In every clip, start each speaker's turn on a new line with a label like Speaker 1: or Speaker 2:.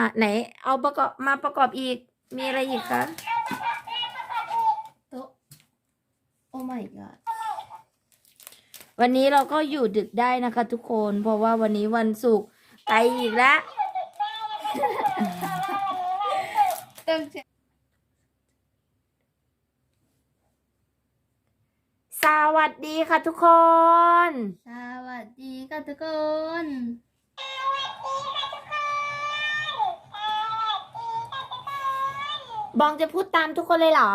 Speaker 1: นี่ค่ะไหน เอาประกอบมาประกอบอีก มีอะไรอีกคะ
Speaker 2: โต๊ะโอ้ my god
Speaker 1: วันนี้เราก็อยู่ดึกได้นะคะทุกคน เพราะว่าวันนี้วันศุกร์ไปอีกแล้ว
Speaker 2: ต้องเช็ค
Speaker 1: สวัสดีค่ะทุกคน
Speaker 2: สวัสดีค่ะทุกคน
Speaker 1: บองจะพูดตามทุกคนเลยเหรอ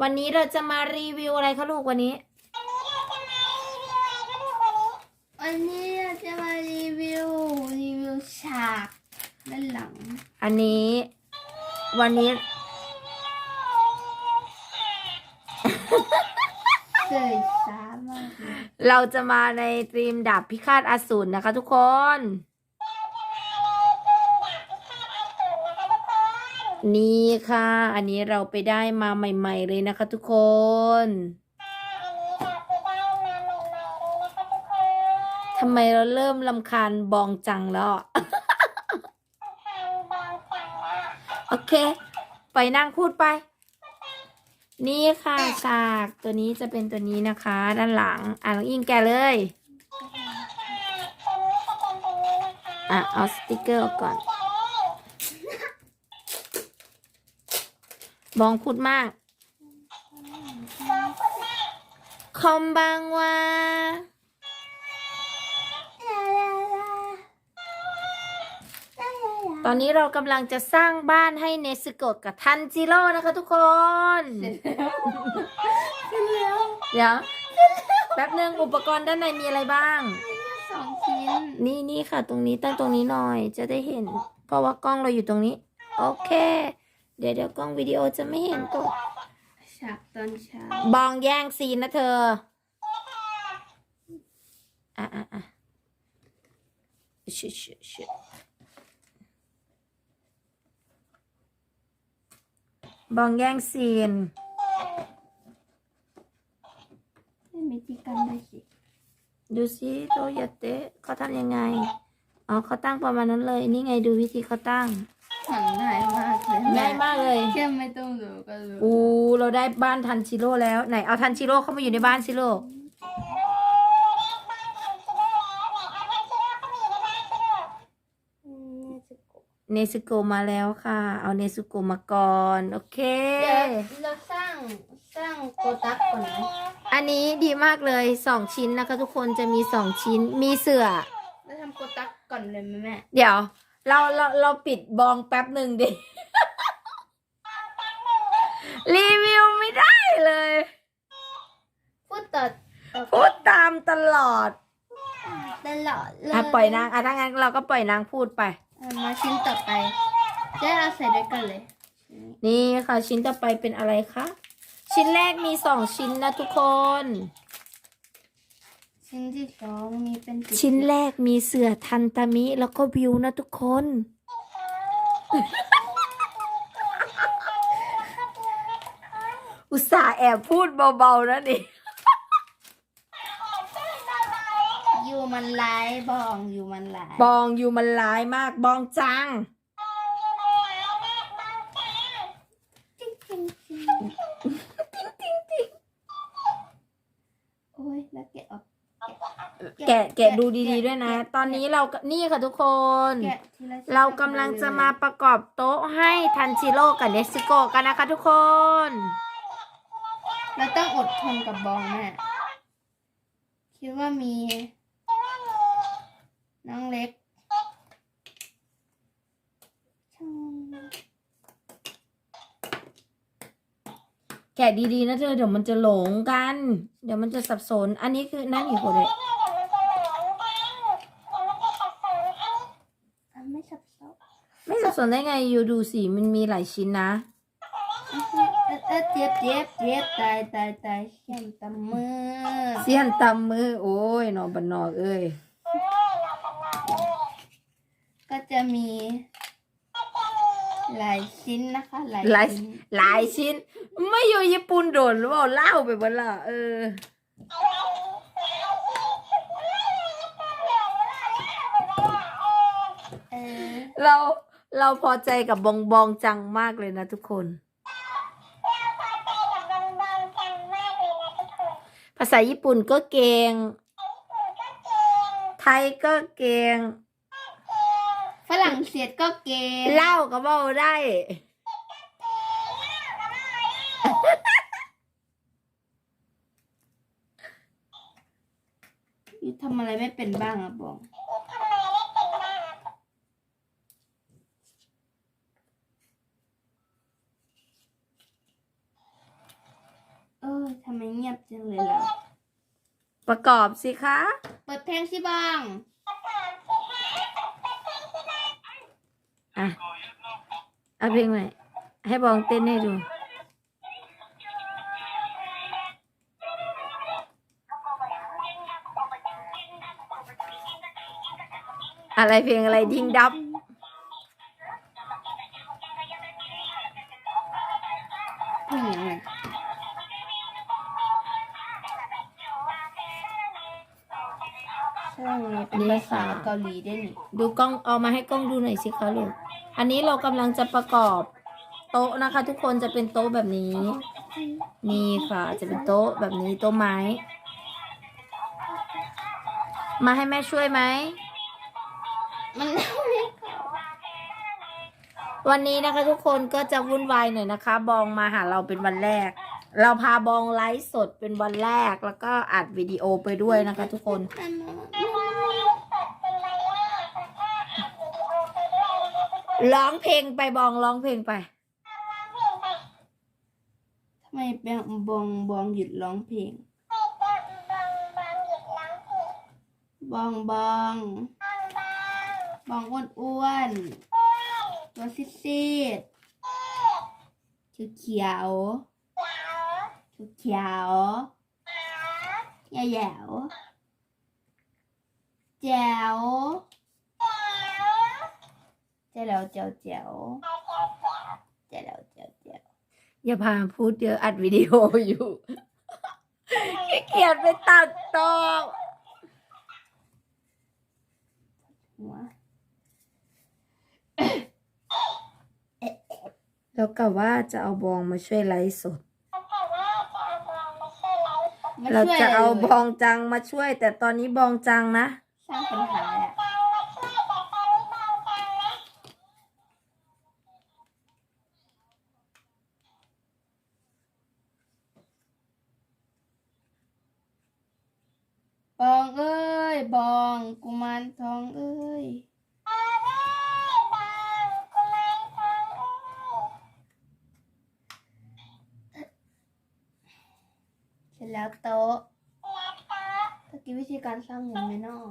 Speaker 1: วันนี้เราจะมารีวิวอะไรคะลูกวันนี้
Speaker 2: วันนี้เราจะมารีวิวรีวิวฉากด้านหลัง
Speaker 1: อันนี้ วันนี้
Speaker 2: เสยช้ามากเลย
Speaker 1: เราจะมาในตรีมดาบพิฆาตอสูรนะคะทุกคน นี่ค่ะ อันนี้เราไปได้มาใหม่ ๆ เลยนะคะทุกคนทำไมเราเริ่มลำคาญบองจังแล้วโอเค ไปนั่งพูดไป นี่ค่ะฉากตัวนี้จะเป็นตัวนี้นะคะ ด้านหลัง อะน้องอิงแกะเลย อะ เอาสติกเกอร์ออกก่อน บองพูดมาก คอมบังวาตอนนี้เรากำลังจะสร้างบ้านให้เนสโกะกับทันจิโร่นะคะทุกคนเดี๋ยวแป๊บนึงอุปกรณ์ด้านในมีอะไรบ้าง
Speaker 2: สองชิ้น
Speaker 1: นี่นี่ค่ะ ตรงนี้ตั้งตรงนี้หน่อยจะได้เห็น เพราะว่ากล้องเราอยู่ตรงนี้ โอเค เดี๋ยวเดี๋ยวกล้องวิดีโอจะไม่เห็นตัว
Speaker 2: ฉากตอนเช้า
Speaker 1: บองแย่งซีนนะเธอ อะอะอะชิชิชิบองแย่งซีน
Speaker 2: ไม่มีที่กันด้วยสิ
Speaker 1: ดูสิโตโยเตะเขาทำยังไง อ๋อเขาตั้งประมาณนั้นเลย นี่ไงดูวิธีเขาตั้ง
Speaker 2: หันง่ายมากเลย
Speaker 1: ง่ายมากเลย
Speaker 2: แค่ไม่ต้องดูก็รู้
Speaker 1: อู้เราได้บ้านทันชิโร่แล้วไหนเอาทันชิโร่เข้ามาอยู่ในบ้านสิลูก
Speaker 2: อืมจะกด
Speaker 1: เนซุโกะมาแล้วค่ะ เอาเนซุโกะมาก่อน โอเค
Speaker 2: เดี๋ยวเราสร้างสร้างโกดักก่อนไหม
Speaker 1: อันนี้ดีมากเลยสองชิ้นนะคะทุกคนจะมีสองชิ้นมีเสือ
Speaker 2: เราทำโกดักก่อนเลยไหมแม่
Speaker 1: เดี๋ยว เราเราเราปิดบองแป๊บหนึ่งดิ รีวิวไม่ได้เลย
Speaker 2: พูดต่อต่อ
Speaker 1: พูดตามตลอด
Speaker 2: ตลอดเลย
Speaker 1: อะปล่อยนางอะถ้างั้นเราก็ปล่อยนางพูดไป
Speaker 2: อะมาชิ้นต่อไปจะเอาใส่ด้วยกันเลย
Speaker 1: นี่ค่ะ ชิ้นต่อไปเป็นอะไรคะ ชิ้นแรกมีสองชิ้นนะทุกคน
Speaker 2: ชิ้นที่สองมีเป็นติด
Speaker 1: ชิ้นแรกมีเสือทันตามิแล้วก็วิวนะทุกคน อุตส่าห์แอบพูดเบาๆนะนี่
Speaker 2: อยู่มันลายบองอยู่มันลาย
Speaker 1: บองอยู่มันร้ายมากบองจัง
Speaker 2: จริงจริงจริงโอ้ยแล้วแกะออก
Speaker 1: แกะแกะดูดีๆด้วยนะ ตอนนี้เราก็นี่ค่ะทุกคน
Speaker 2: แกะทีละชิ้น
Speaker 1: เรากำลังจะมาประกอบโต๊ะให้ทันจิโร่กับเนสโกะกันนะคะทุกคน
Speaker 2: เราต้องอดทนกับบองแม่คิดว่ามี น้องเล็กช่าง
Speaker 1: แกะดีๆนะเธอเดี๋ยวมันจะหลงกัน เดี๋ยวมันจะสับสน อันนี้คือนั่นอีกคนเลย
Speaker 2: อะไม่สับสน
Speaker 1: ไม่สับสนได้ไงอยู่ดูสิมันมีหลายชิ้นนะ
Speaker 2: เออ เออเจ็บเจ็บเจ็บตายตายตายเขียนตำมือ
Speaker 1: เสียนตำมือโอ้ยหนอบันนอกเอ้ย
Speaker 2: ก็จะมี หลายชิ้นนะคะ หลาย
Speaker 1: หลาย
Speaker 2: ชิ้น
Speaker 1: หลายชิ้น ไม่อยู่ญี่ปุ่นโดนหรือเปล่าเล่าไปหมดละเออ เราเราพอใจกับบองบองจังมากเลยนะทุกคน ภาษาญี่ปุ่นก็เก่ง ไทยก็เก่ง
Speaker 2: ฝรั่งเศสก็เก่ง
Speaker 1: เล่าก็เบ้าได้
Speaker 2: ยูทำอะไรไม่เป็นบ้างอะบอง เออทำไมเงียบจังเลยล่ะ
Speaker 1: ประกอบสิคะ
Speaker 2: เปิดเพลงสิบ้าง
Speaker 1: อะเอาเพลงใหม่ให้บองเต้นให้ดู อะไรเพลงอะไรดิ้งดับา
Speaker 2: หลีได้นี่
Speaker 1: ดูกล้องเอามาให้กล้องดูหน่อยสิคะลูกอันนี้เรากำลังจะประกอบโต๊ะนะคะ ทุกคนจะเป็นโต๊ะแบบนี้ นี่ค่ะ จะเป็นโต๊ะแบบนี้โต๊ะไม้ มาให้แม่ช่วยไหม
Speaker 2: มัน
Speaker 1: วันนี้นะคะทุกคนก็จะวุ่นวายหน่อยนะคะ บองมาหาเราเป็นวันแรก เราพาบองไลฟ์สดเป็นวันแรกแล้วก็อัดวิดีโอไปด้วยนะคะ ทุกคน ร้องเพลงไปบองร้องเพลงไป
Speaker 2: ทำไมแบงบองบองหยุดร้องเพลง บองบองบองอ้วนอ้วนตัวซีดซีดเขียวเขียวเขียวแย่แย่วแจ๋ว แจ๋วแจ๋วแจ๋วแจ๋วแจ๋วแจ๋ว
Speaker 1: อย่าพาพูดเยอะอัดวิดีโออยู่ขี้เกียจไปตัดต่อ
Speaker 2: หัว
Speaker 1: แล้วกะว่าจะเอาบองมาช่วยไลฟ์สด
Speaker 2: มา
Speaker 1: เรา
Speaker 2: ช่วย
Speaker 1: จะเอา
Speaker 2: ลย
Speaker 1: บองจังมาช่วย แต่ตอนนี้บองจังนะ
Speaker 2: สร้างปัญหาอะ บองเอ้ย บองกุมารทองเอ้ย เสร็จแล้วโต๊ะตะกี้วิธีการสร้างเงินไหมเนาะ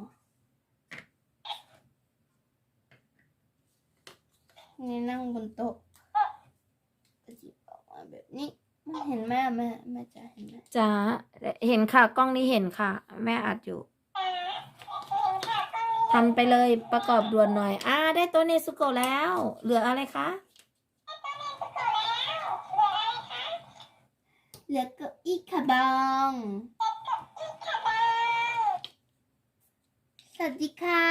Speaker 2: นี่นั่งบนโต๊ะก็จิบออกมาแบบนี้มันเห็นแม่แม่แม่จะเห็นไหม
Speaker 1: จ้าเห็นค่ะ กล้องนี้เห็นค่ะ แม่อัดอยู่ทำไปเลยประกอบด่วนหน่อย อ่า ได้โตัวเนซุโกะแล้ว เหลืออะไรคะ
Speaker 2: เหลือเก็อีกค่ะบองสวัสดีค่ะ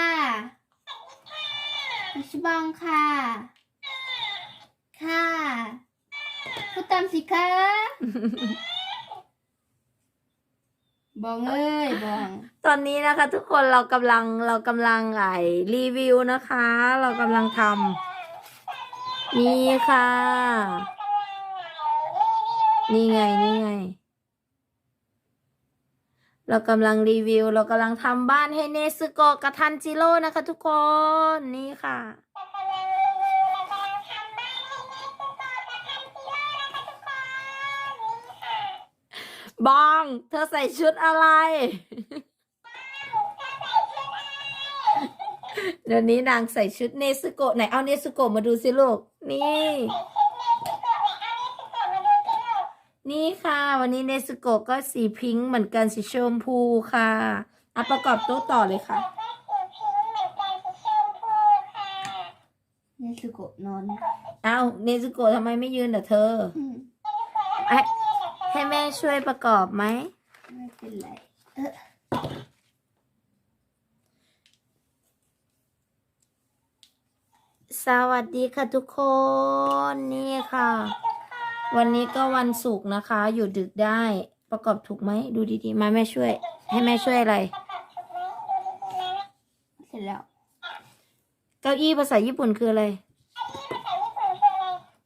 Speaker 2: มิชบองค่ะ ค่ะพูดตามสิคะบองเอ้ยบอง
Speaker 1: ตอนนี้นะคะ ทุกคนเรากำลังเรากำลังไอรีวิวนะคะ เรากำลังทำนี่ค่ะ นี่ไงนี่ไง เรากำลังรีวิว เรากำลังทำบ้านให้เนซึโกะกับทันจิโร่นะคะ ทุกคนนี่ค่ะ บอง เธอใส่ชุดอะไร เดี๋ยวนี้นางใส่ชุดเนซึโกะไหนเอาเนซึโกะมาดูสิลูก นี่ นี่ค่ะ วันนี้เนซึโกะก็สีพิงค์เหมือนกันสีชมพูค่ะเอาประกอบโต๊ะต่อเลยค่ะ
Speaker 2: นี่สุโกะนอน
Speaker 1: เอาเนซึโกะทำไมไม่ยืนเดี๋ยวเธอ
Speaker 2: อืม
Speaker 1: ให้ให้แม่ช่วยประกอบไหม
Speaker 2: ไม่เป็นไรเออ
Speaker 1: สวัสดีค่ะทุกคนนี่ค่ะ วันนี้ก็วันศุกร์นะคะ อยู่ดึกได้ประกอบถูกไหม ดูดีๆ มาแม่ช่วย ให้แม่ช่วยอะไร
Speaker 2: เสร็จแล้ว
Speaker 1: เก้าอี้ภาษาญี่ปุ่นคืออะไร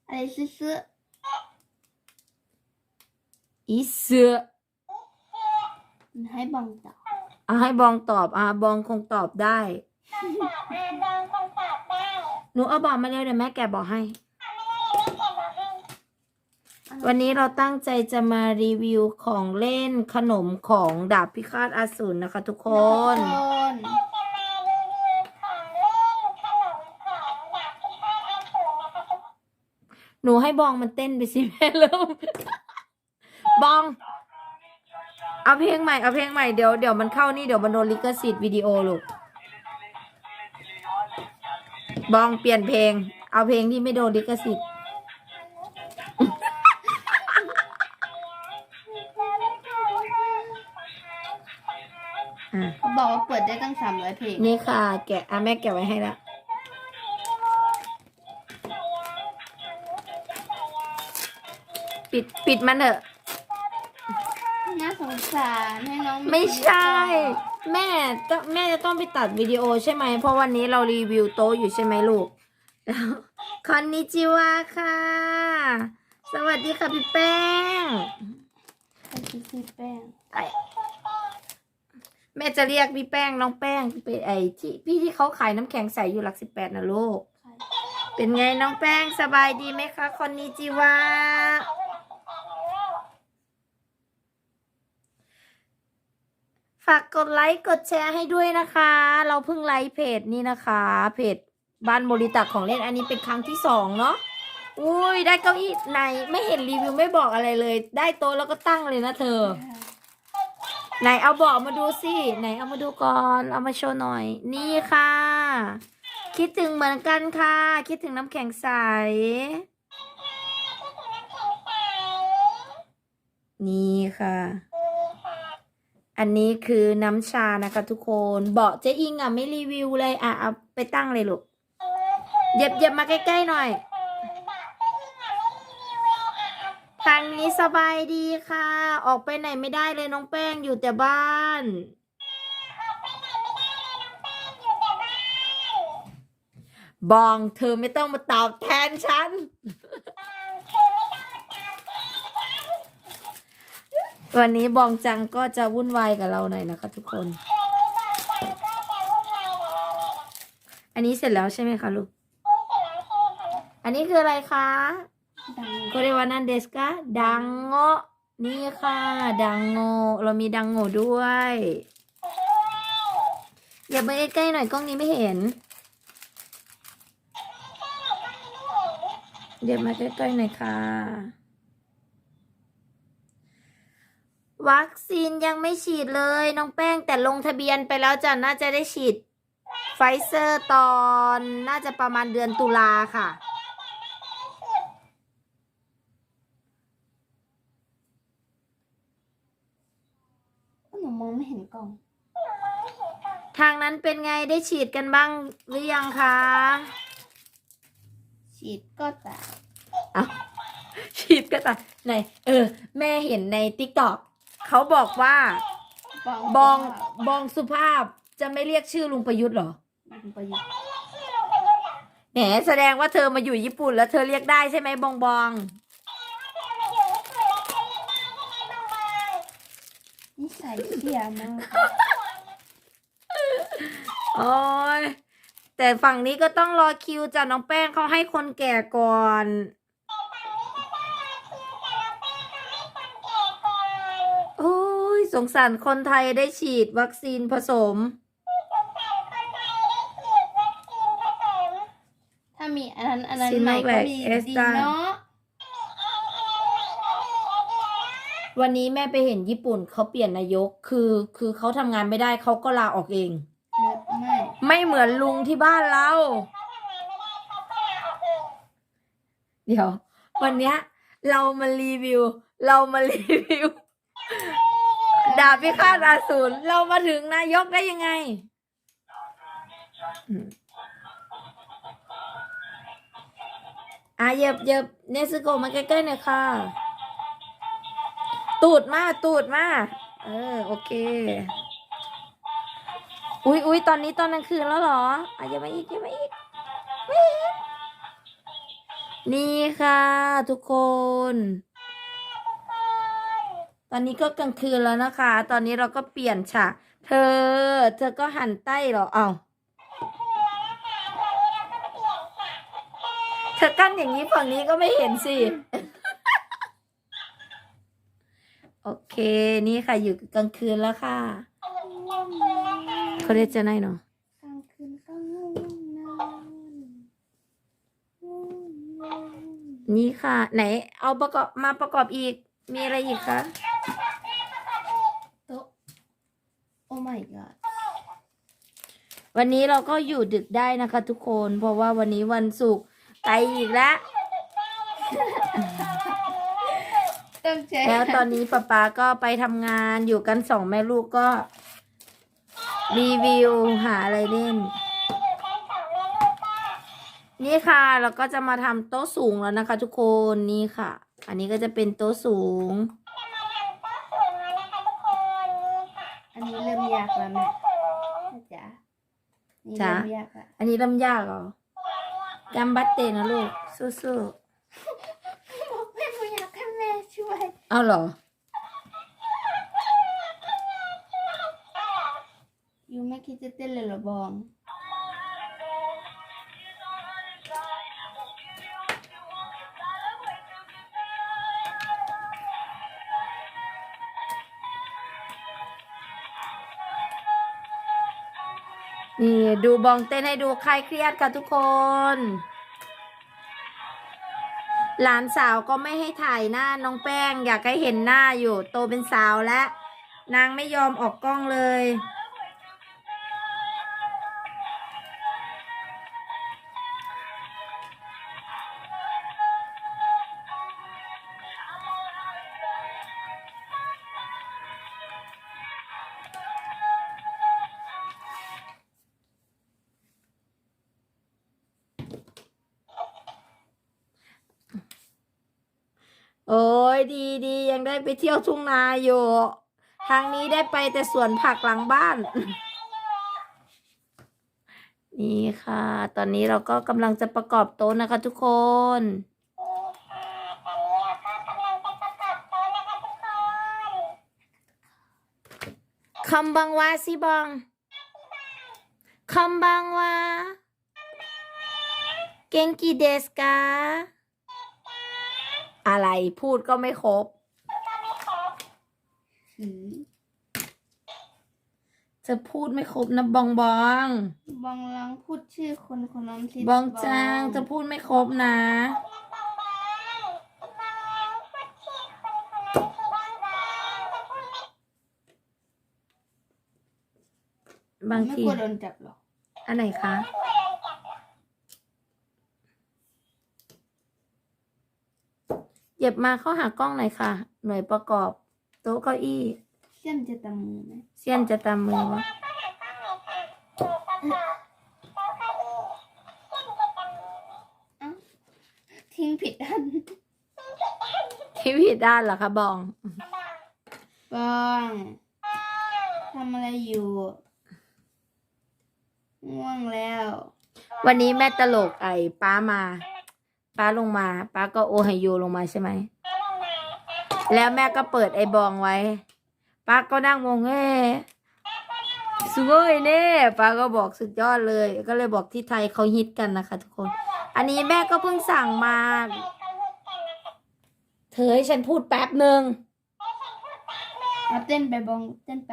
Speaker 2: อะไรซื้อ
Speaker 1: อีเสือ
Speaker 2: ๆให้บองต่อ
Speaker 1: เอาให้บองตอบอ่าบองคงตอบได้ หนูเอาบอกมาเร็วเดี๋ยวแม่แกะบอกให้ วันนี้เราตั้งใจจะมารีวิวของเล่นขนมของดาบพิฆาตอสูรนะคะทุกคน
Speaker 2: ทุกคน
Speaker 1: หนูให้บองมันเต้นไปสิแม่เริ่ม บอง เอาเพลงใหม่ เอาเพลงใหม่ เดี๋ยวเดี๋ยวมันเข้านี่เดี๋ยวมันโดนลิขสิทธิ์วิดีโอลูก บองเปลี่ยนเพลง เอาเพลงที่ไม่โดนลิขสิทธิ์อะ
Speaker 2: เขาบอกว่าเปิดได้ตั้งสามร้อยเพลง
Speaker 1: นี่ค่ะ แกะอะแม่แกะไว้ให้ละปิด ปิดมันเถอะ
Speaker 2: น่า สงสารให้น้อง
Speaker 1: ไม่ใช่ แม่จะแม่จะต้องไปตัดวิดีโอใช่ไหม เพราะวันนี้เรารีวิวโต๊ะอยู่ใช่ไหมลูกแล้วคอนนิจิวะค่ะ สวัสดีค่ะพี่แป้ง
Speaker 2: ไปซื้อแป้ง
Speaker 1: ไอ้แม่จะเรียกพี่แป้งน้องแป้งเป็นไอ้ที่พี่ที่เขาขายน้ำแข็งใสอยู่หลักสิบแปดนะลูก เป็นไงน้องแป้งสบายดีไหมคะคอนนิจิวะากกดไลค์กดแชร์ให้ด้วยนะคะ เราเพิ่งไลค์เพจนี้นะคะ เพจบ้านบริตักของเล่นอันนี้เป็นครั้งที่สองเนาะอุ้ยได้เก้าอี้ไหนไม่เห็นรีวิวไม่บอกอะไรเลย ได้โต๊ะแล้วก็ตั้งเลยนะเธอ ไหนเอาบอกมาดูสิไหนเอามาดูก่อนเอามาโชว์หน่อย นี่ค่ะ คิดถึงเหมือนกันค่ะ คิดถึงน้ำแข็งใสนี่ค่ะ อันนี้คือน้ำชานะคะทุกคนเบาะเจ๊อิงอะไม่รีวิวเลยอะเอาไปตั้งเลยลูกเหย็บเหย็บมาใกล้ๆหน่อย ทางนี้สบายดีค่ะ ออกไปไหนไม่ได้เลยน้องแป้งอยู่แต่บ้าน บองเธอไม่ต้องมาตอบแทนฉัน วันนี้บองจังก็จะวุ่นวายกับเราหน่อยนะคะทุกคน อันนี้เสร็จแล้วใช่ไหมคะลูก อันนี้คืออะไรคะ
Speaker 2: โค
Speaker 1: เรวานันเดสกะดังโงะนี่ค่ะ ดังโงเรามีดังโงด้วย อย่าไปใกล้ๆหน่อยกล้องนี้ไม่เห็น เดี๋ยวมาใกล้ๆหน่อยค่ะ วัคซีนยังไม่ฉีดเลย น้องแป้งแต่ลงทะเบียนไปแล้วจ้ะน่าจะได้ฉีด ไฟเซอร์ตอนน่าจะประมาณเดือนตุลาค่ะ
Speaker 2: หนูมองไม่เห็นกล่อง
Speaker 1: ทางนั้นเป็นไงได้ฉีดกันบ้างหรือยังคะ
Speaker 2: ฉีดก็ตาย
Speaker 1: เอาฉีดก็ตายไหนเออ แม่เห็นในติ๊กต็อก เขาบอกว่าบองบองสุภาพจะไม่เรียกชื่อลุงประยุทธ์เหรอ
Speaker 2: บองประยุทธ์
Speaker 1: แหมแสดงว่าเธอมาอยู่ญี่ปุ่นแล้วเธอเรียกได้ใช่ไหมบองบอง
Speaker 2: นิสัยเสียมาก
Speaker 1: โอ้ยแต่ฝั่งนี้ก็ต้องรอคิวจากน้องแป้งเขาให้คนแก่ก่อน สงสารคนไทยได้ฉีดวัคซีนผสม
Speaker 2: ถ้ามีอันนั้นอันนั้น
Speaker 1: ซิโน
Speaker 2: ใหม่
Speaker 1: แว
Speaker 2: ก็
Speaker 1: ค
Speaker 2: ดี
Speaker 1: เอส
Speaker 2: ดี
Speaker 1: ตา
Speaker 2: เนาะ
Speaker 1: วันนี้แม่ไปเห็นญี่ปุ่นเขาเปลี่ยนนายก คือคือเขาทำงานไม่ได้เขาก็ลาออกเอง
Speaker 2: เออไม่
Speaker 1: ไม่เหมือนลุงที่บ้านเรา เดี๋ยว วันเนี้ย เรามารีวิว เรามารีวิว ดาบพิฆาตอสูรเรามาถึงนายกได้ยังไงอืมอะเหย็บเหย็บเนสโกมาใกล้ๆหน่อยค่ะ ตูดมา ตูดมา เออ โอเค อุ๊ยอุ๊ยตอนนี้ตอนกลางคืนแล้วเหรออะอย่ามาอีกอย่ามาอีกนี่ค่ะ ทุกคน ตอนนี้ก็กลางคืนแล้วนะคะ ตอนนี้เราก็เปลี่ยนฉากเธอ เธอก็หันใต้เหรอ เอาเธอกั้นอย่างนี้ฝั่งนี้ก็ไม่เห็นสิ โอเค นี่ค่ะอยู่กลางคืนแล้วค่ะ เขาเรียกจะไหนเนาะ
Speaker 2: กลางคืนก็ง่วงนอนง่วงนอน
Speaker 1: นี่ค่ะ ไหน เอาประกอบมาประกอบอีก มีอะไรอีกคะ
Speaker 2: โต๊ะ โอ้ my god
Speaker 1: วันนี้เราก็อยู่ดึกได้นะคะทุกคน เพราะว่าวันนี้วันศุกร์ไปอีกแล้ว
Speaker 2: ต้องใช้
Speaker 1: แล้วตอนนี้ป๊าป๊าก็ไปทำงานอยู่กันสองแม่ลูกก็รีวิวหาอะไรเล่น นี่ค่ะเราก็จะมาทำโต๊ะสูงแล้วนะคะ ทุกคนนี่ค่ะ อันนี้ก็จะเป็นโต๊ะสูง
Speaker 2: มยากแล้วแม่แม่จ๋านี่
Speaker 1: จ๋า
Speaker 2: เริ่มยากละ
Speaker 1: อันนี้ลำยากเหรอกัมบัตเตนะลูก สู้
Speaker 2: บอกแม่หนูอยากให้แม่ช่วย
Speaker 1: ๆเอาเหรอ
Speaker 2: ยูไม่คิดจะเต้นเลยเหรอบอง
Speaker 1: นี่ดูบองเต้นให้ดูใครเครียดค่ะทุกคน หลานสาวก็ไม่ให้ถ่ายหน้าน้องแป้ง อยากให้เห็นหน้าอยู่ โตเป็นสาวแล้ว นางไม่ยอมออกกล้องเลย โอ้ยดีดียังได้ไปเที่ยวทุ่งนาอยู่ ทางนี้ได้ไปแต่สวนผักหลังบ้าน นี่ค่ะ ตอนนี้เราก็กำลังจะประกอบโต๊ะนะคะทุกคนคำบังวาสิบังคำบังวาเก่งกีเดสกา อะไรพูดก็ไม่ครบ
Speaker 2: ถือ
Speaker 1: จะพูดไม่ครบนะบองบอง
Speaker 2: บองลองพูดชื่อคนคนนั้นสิ
Speaker 1: บองจางจะพูดไม่ครบนะ บาง
Speaker 2: ไม่
Speaker 1: ที
Speaker 2: กลัวโดนจับหรอก
Speaker 1: อันไหนคะ เหยียบมาเข้าหากล้องหน่อยค่ะ หน่วยประกอบ โต๊ะเก้าอี้
Speaker 2: เส้นจะตำมือไหม
Speaker 1: เสี้ยนจะตามมือวะ
Speaker 2: เอ้าทิ้งผิดอัน
Speaker 1: ที่ผิดด้านเหรอคะบอง
Speaker 2: บองทำอะไรอยู่ง่วงแล้ว
Speaker 1: วันนี้แม่ตลกไอ้ป้ามา ป้าลงมา ป้าก็โอไฮโยลงมาใช่ไหม แล้วแม่ก็เปิดไอ้บองไว้ ป้าก็นั่งมองเอ้สวยเน่ป้าก็บอกสุดยอดเลย ก็เลยบอกที่ไทยเขาฮิตกันนะคะ ทุกคน อันนี้แม่ก็เพิ่งสั่งมา เธอให้ฉันพูดแป๊บหนึ่ง
Speaker 2: มาเต้นไปบองเต้นไป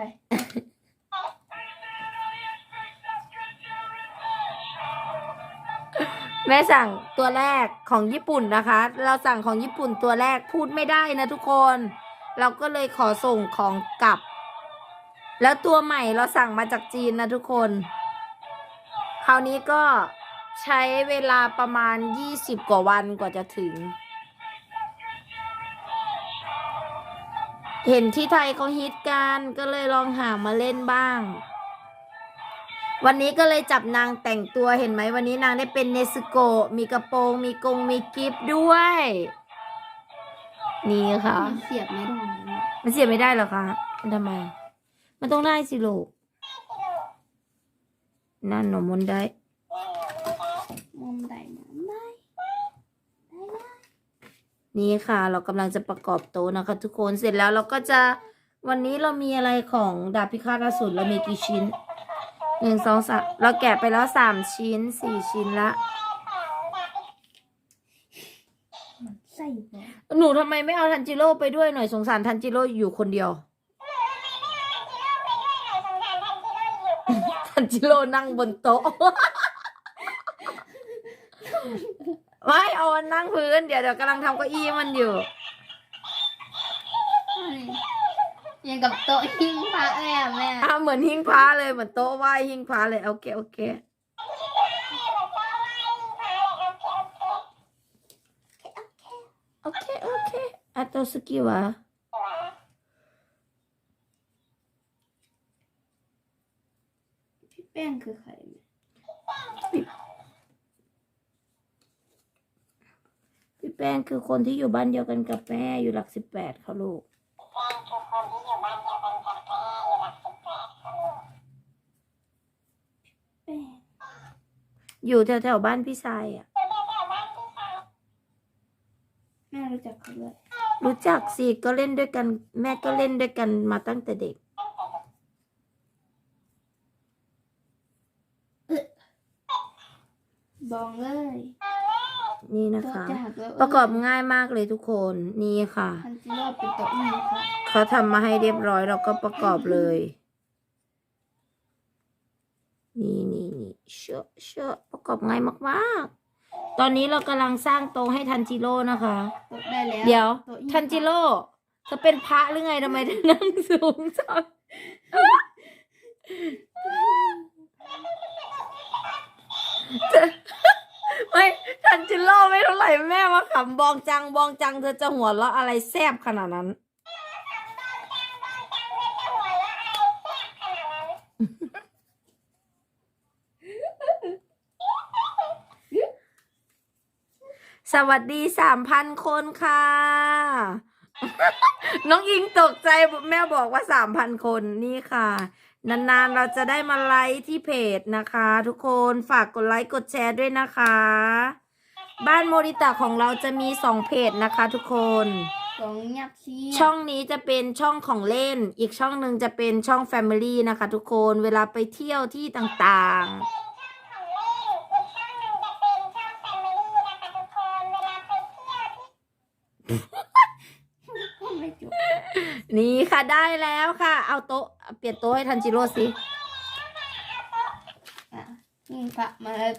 Speaker 1: แม่สั่งตัวแรกของญี่ปุ่นนะคะ เราสั่งของญี่ปุ่นตัวแรกพูดไม่ได้นะทุกคน เราก็เลยขอส่งของกลับ แล้วตัวใหม่เราสั่งมาจากจีนนะทุกคน คราวนี้ก็ใช้เวลาประมาณยี่สิบกว่าวันกว่าจะถึง เห็นที่ไทยเขาฮิตกันก็เลยลองหามาเล่นบ้าง วันนี้ก็เลยจับนางแต่งตัวเห็นไหมวันนี้นางได้เป็นเนสโกะมีกระโปรง มีกงมีกิฟต์ด้วย นี่ค่ะ
Speaker 2: มันเสียบไม่ได้นะ
Speaker 1: มันเสียบไม่ได้เหรอคะมันทำไม มันต้องได้สิลูกนั่นหนอมนได้
Speaker 2: มุมใดนะไม่
Speaker 1: นี่ค่ะเรากำลังจะประกอบโต๊ะนะคะ ทุกคนเสร็จแล้วเราก็จะวันนี้เรามีอะไรของดาบพิฆาตอสูรเรามีกี่ชิ้น หนึ่งสองสามเราแกะไปแล้วสามชิ้นสี่ชิ้นละ
Speaker 2: ใส่บอ
Speaker 1: หนูทำไมไม่เอาทันจิโร่ไปด้วยหน่อยสงสารทันจิโร่อยู่คนเดียว ทันจิโร่นั่งบนโต๊ะไม่เอามันนั่งพื้นเดี๋ยวเดี๋ยวกำลังทำเก้าอี้มันอยู่
Speaker 2: ยังกับโต๊ะหิ้งพระเลยอะแม่
Speaker 1: อะเหมือนหิ้งพระเลยเหมือนโต๊ะไหว้หิ้งพระเลยโอเคโอเคโอเคโอเคอะโตสกิวะ
Speaker 2: พี่แป้งคือใครแม่
Speaker 1: พี่แป้งคือคนที่อยู่บ้านเดียวกันกับแม่อยู่หลักสิบแปดค่ะลูก
Speaker 2: แป้ง
Speaker 1: อยู่แถวแถวๆบ้านพี่ชายอะ
Speaker 2: แม่รู้จักเขาด้วย
Speaker 1: รู้จักสิก็เล่นด้วยกัน แม่ก็เล่นด้วยกันมาตั้งแต่เด็ก
Speaker 2: บองเลย
Speaker 1: นี่นะ
Speaker 2: โต๊ะ
Speaker 1: คะ
Speaker 2: จะหักแล้ว
Speaker 1: ประกอบง่ายมากเลยทุกคนนี่ค่ะ
Speaker 2: ทันจิโร่เป็นโต๊ะนี้ค่ะ
Speaker 1: เขาทำมาให้เรียบร้อยเราก็ประกอบเลย นี่นี่นี่ เชอะเชอะประกอบง่ายมากๆ ตอนนี้เรากำลังสร้างโต๊ะให้ทันจิโร่นะคะ
Speaker 2: โต๊ะได้แล้ว
Speaker 1: เดี๋ยว
Speaker 2: โต๊ะหิ้ง
Speaker 1: ทันจิโร่เธอเป็นพระหรือไงทำไมเธอนั่งสูงจังเธอไม่ทันจิโร่ไม่เท่าไหร่แม่มาขำบองจังบองจังเธอจะหัวเราะอะไรแซบขนาดนั้น สวัสดีสามพันคนค่ะ น้องอิงตกใจแม่บอกว่าสามพันคนนี่ค่ะ นานๆเราจะได้มาไลฟ์ที่เพจนะคะ ทุกคนฝากกดไลค์กดแชร์ด้วยนะคะ บ้านโมริตะของเราจะมีสองเพจนะคะทุกคน
Speaker 2: สองยักษ์ชี้
Speaker 1: ช่องนี้จะเป็นช่องของเล่น อีกช่องหนึ่งจะเป็นช่อง Family นะคะ ทุกคนเวลาไปเที่ยวที่ต่างๆ นี่ค่ะได้แล้วค่ะ เอาโต๊ะเปลี่ยนโต๊ะให้ทันจิโร่สิ
Speaker 2: อะหิ้งพระมาแล้ว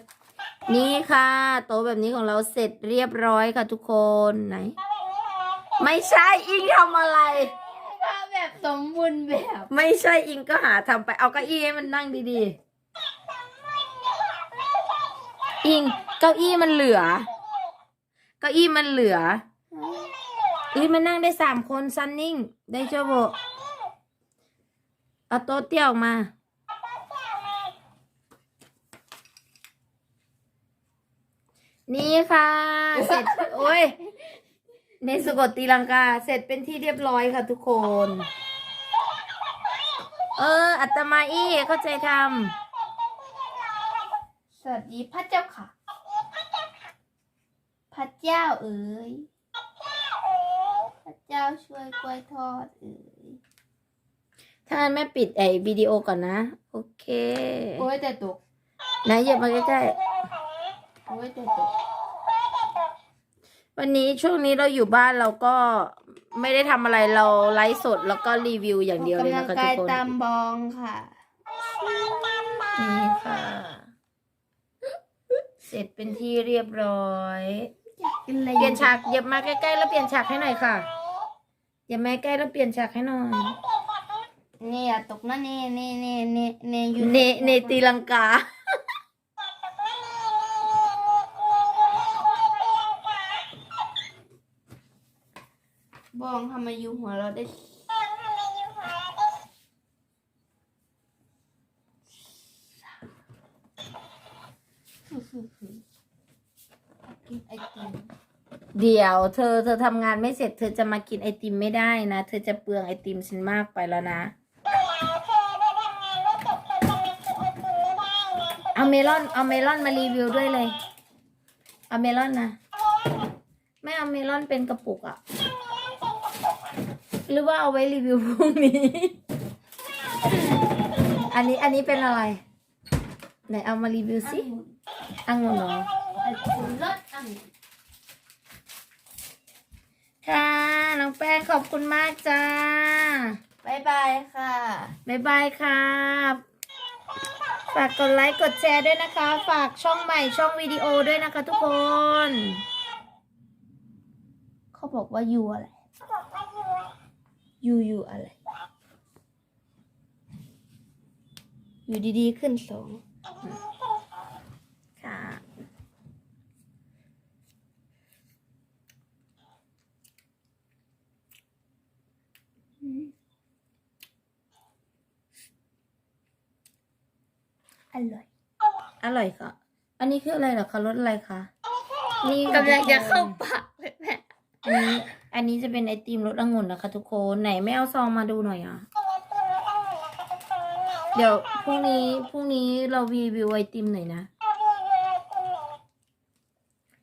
Speaker 1: นี่ค่ะ โต๊ะแบบนี้ของเราเสร็จเรียบร้อยค่ะทุกคนไหน ไม่ใช่อิงทำอะไร
Speaker 2: พระแบบสมบูรณ์แบบ
Speaker 1: ไม่ใช่อิงก็หาทำไปเอาเก้าอี้ให้มันนั่งดีๆ อิงเก้าอี้มันเหลือ เก้าอี้มันเหลือเอ้ยมันนั่งได้สามคนซันนิ่ง ได้เจ้าโบเอาโต๊ะเตี้ยออกมา นี่ค่ะ เสร็จ โอ้ยในสะกตีลังกา เสร็จเป็นที่เรียบร้อยค่ะทุกคน เออ อัตมาอี้เข้าใจทำ
Speaker 2: สวัสดีพระเจ้าค่ะ พระเจ้าเอ๋ย เจ้าช่วยกล้วยทอดเอ๋ยำ
Speaker 1: ถ้างั้นแม่ปิดไอ้วิดีโอก่อนนะ โอเค
Speaker 2: โอ้ยแต่ตก
Speaker 1: นะเหยียบมาใกล้
Speaker 2: โอ้ยแต่ตก
Speaker 1: ๆวันนี้ช่วงนี้เราอยู่บ้านเราก็ไม่ได้ทำอะไรเราไลฟ์สดแล้วก็รีวิวอย่างเดียวเลย
Speaker 2: กำลั
Speaker 1: นะ
Speaker 2: ง
Speaker 1: คะ
Speaker 2: กา
Speaker 1: ทุ
Speaker 2: ย
Speaker 1: กคน
Speaker 2: ตามบองค่ะ
Speaker 1: นี่ค่ะ เสร็จเป็นที่เรียบร้อย
Speaker 2: กินอะไร
Speaker 1: เปลี่ยนฉากเหยียบมาใกล้ๆแล้วเปลี่ยนฉากให้หน่อยค่ะ อย่ามาใกล้แล้วเปลี่ยนฉากให้หน่อย
Speaker 2: นี่อย่าตกนะนี่นี่นี่นี่นี่อยู่
Speaker 1: เนเนตีลังกา
Speaker 2: บองทำไมอยู่หัวเราได้คือคือกินไอติม
Speaker 1: เดี๋ยวเธอเธอทำงานไม่เสร็จ เธอจะมากินไอติมไม่ได้นะ เธอจะเปลืองไอติมฉันมากไปแล้วนะ เอาเมลอนเอาเมลอนมารีวิวด้วยเลย เอาเมลอนนะไม่เอาเมลอนเป็นกระปุกอะหรือว่าเอาไว้รีวิวพรุ่งนี้ อันนี้อันนี้เป็นอะไร ไหนเอามารีวิวสิ
Speaker 2: อังุ่น
Speaker 1: อังุ่นเหรอ
Speaker 2: ไอติมรสอังุ่น
Speaker 1: ค่ะ น้องแป้งขอบคุณมากจ้า
Speaker 2: บายบายค่ะ
Speaker 1: บ๊ายบายครับฝากกดไลค์กดแชร์ด้วยนะคะ ฝากช่องใหม่ช่องวิดีโอด้วยนะคะทุกคน เขาบอกว่ายูอะไรยูยูอะไรอยู่ดีๆขึ้นสองค่ะ
Speaker 2: อ ร่อย
Speaker 1: อร่อยค่ะ อันนี้คืออะไรเหรอคะรสอะไรคะนี่
Speaker 2: กำลังจะเข้าปากเลยแม่
Speaker 1: อันนี้อันนี้จะเป็นไอติมรสองุ่นนะคะ ทุกคนไหนไม่เอาซองมาดูหน่อยอะเดี๋ยวพรุ่งนี้พรุ่งนี้เรารีวิวไอติมหน่อยนะ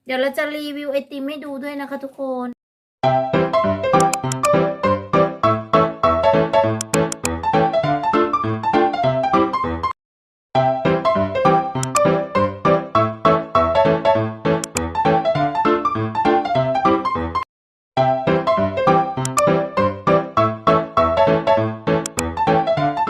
Speaker 1: เดี๋ยวเราจะรีวิวไอติมให้ดูด้วยนะคะทุกคน